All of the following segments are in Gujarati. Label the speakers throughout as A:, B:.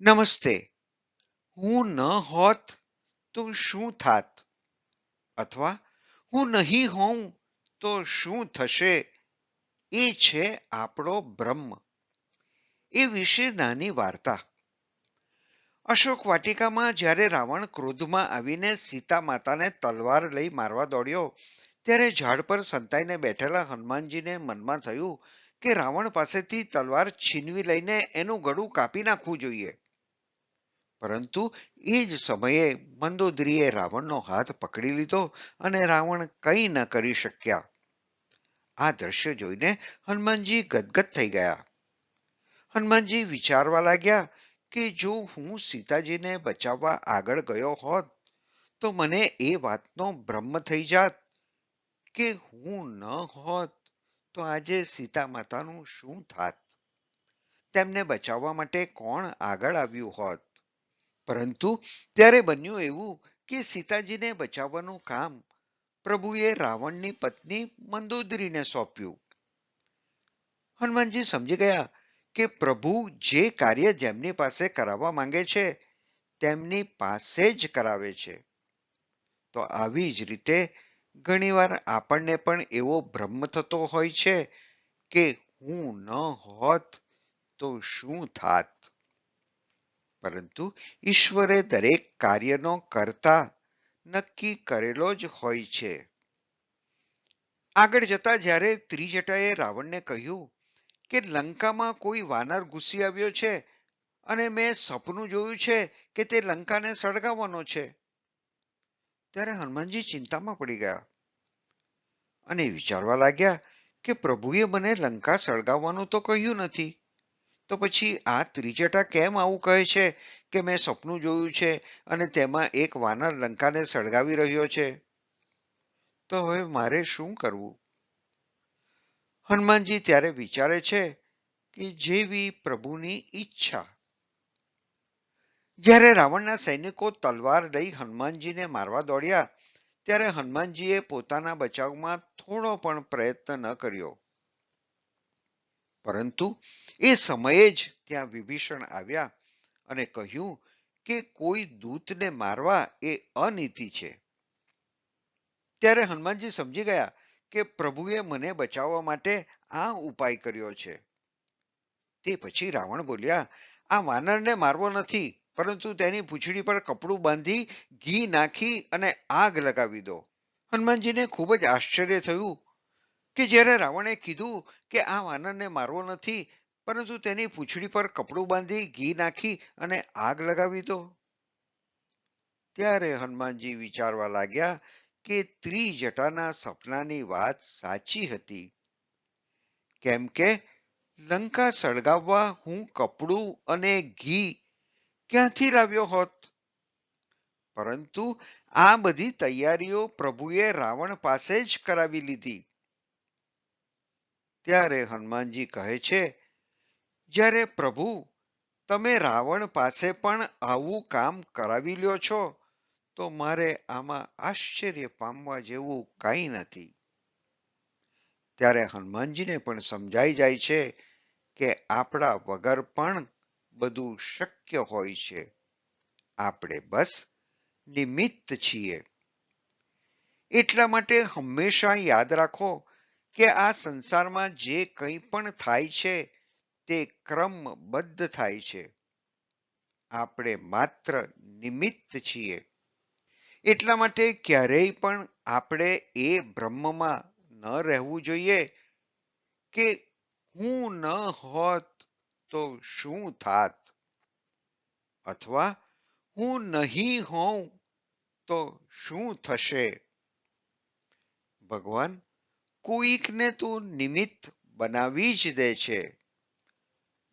A: નમસ્તે. હું ન હોત તો શું થાત? અથવા હું નહીં હોઉં તો શું થશે? એ છે આપણો બ્રહ્મ. એ વિશે નાની વાર્તા. અશોક વાટિકામાં જ્યારે રાવણ ક્રોધમાં આવીને સીતા માતાને તલવાર લઈ મારવા દોડ્યો, ત્યારે ઝાડ પર સંતાઈને બેઠેલા હનુમાનજીને મનમાં થયું કે રાવણ પાસેથી તલવાર છીનવી લઈને એનું ગળું કાપી નાખવું જોઈએ. પરંતુ એ જ સમયે મંદોદરીએ રાવણનો હાથ પકડી લીધો અને રાવણ કંઈ ન કરી શક્યા. આ દ્રશ્ય જોઈને હનુમાનજી ગદગદ થઈ ગયા. હનુમાનજી વિચારવા લાગ્યા કે જો હું સીતાજીને બચાવવા આગળ ગયો હોત, તો મને એ વાતનો બ્રહ્મ થઈ જાત કે હું ન હોત તો આજે સીતા માતાનું શું થાત? તેમને બચાવવા માટે કોણ આગળ આવ્યું હોત? પરંતુ ત્યારે બન્યું એવું કે સીતાજીને બચાવવાનું કામ પ્રભુએ રાવણની પત્ની મંદોદરીને સોંપ્યું. હનુમાનજી સમજી ગયા કે પ્રભુ જે કાર્ય જેમની પાસે કરાવવા માંગે છે, તેમની પાસે જ કરાવે છે. તો આવી જ રીતે ઘણીવાર આપણને પણ એવો ભ્રમ થતો હોય છે કે હું ન હોત તો શું થાત? પરંતુ ઈશ્વરે દરેક કાર્યનો કરતા નક્કી કરેલો જ હોય છે. આગળ જતા જ્યારે ત્રિજટાએ રાવણને કહ્યું કે લંકામાં કોઈ વાનર ઘૂસી આવ્યો છે અને મેં સપનું જોયું છે કે તે લંકાને સળગાવવાનો છે, ત્યારે હનુમાનજી ચિંતામાં પડી ગયા અને વિચારવા લાગ્યા કે પ્રભુએ મને લંકા સળગાવવાનું તો કહ્યું નથી. તો પછી આ ત્રિજટા કેમ આવું કહે છે કે મેં સપનું જોયું છે અને તેમાં એક વાનર લંકાને સળગાવી રહ્યો છે? તો હવે મારે શું કરવું? હનુમાનજી ત્યારે વિચારે છે કે જેવી પ્રભુની ઈચ્છા. જ્યારે રાવણના સૈનિકો તલવાર લઈ હનુમાનજીને મારવા દોડ્યા, ત્યારે હનુમાનજીએ પોતાના બચાવમાં થોડો પણ પ્રયત્ન ન કર્યો. પરંતુ એ સમયે જ ત્યાં વિભીષણ આવ્યા અને કહ્યું કે કોઈ દૂતને મારવા એ અનીતિ છે. ત્યારે હનુમાનજી સમજી ગયા કે પ્રભુએ મને બચાવવા માટે આ ઉપાય કર્યો છે. તે પછી રાવણ બોલ્યા, આ વાનરને મારવો નથી, પરંતુ તેની પૂંછડી પર કપડું બાંધી ઘી નાખી અને આગ લગાવી દો. હનુમાનજીને ખૂબ જ આશ્ચર્ય થયું કે જ્યારે રાવણે કીધું કે આ વાનરને મારવો નથી, પરંતુ તેની પૂંછડી પર કપડું બાંધી ઘી નાખી અને આગ લગાવી દો. ત્યારે હનુમાનજી વિચારવા લાગ્યા કે ત્રિજટાના સપનાની વાત સાચી હતી. કેમ કે લંકા સળગાવવા હું કપડું અને ઘી ક્યાંથી લાવ્યો હોત? પરંતુ આ બધી તૈયારીઓ પ્રભુએ રાવણ પાસે જ કરાવી લીધી. ત્યારે હનુમાનજી કહે છે, જ્યારે પ્રભુ, તમે રાવણ પાસે પણ આવું કામ કરાવી લ્યો છો, તો મારે આમાં આશ્ચર્ય પામવા જેવું કંઈ નથી. ત્યારે હનુમાનજીને પણ સમજાઈ જાય છે કે આપણા વગર પણ બધું શક્ય હોય છે. આપણે બસ નિમિત્ત છીએ. એટલા માટે હંમેશા યાદ રાખો કે આ સંસારમાં જે કંઈ પણ થાય છે, તે ક્રમબદ્ધ થાય છે. આપણે માત્ર નિમિત્ત છીએ. એટલા માટે ક્યારેય પણ આપણે એ બ્રહ્મમાં ન રહેવું જોઈએ કે હું ન હોત તો શું થાત? અથવા હું નહીં હોઉં તો શું થશે? ભગવાન કોઈકને તો નિમિત્ત બનાવી જ દે છે.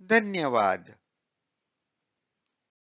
A: ધન્યવાદ.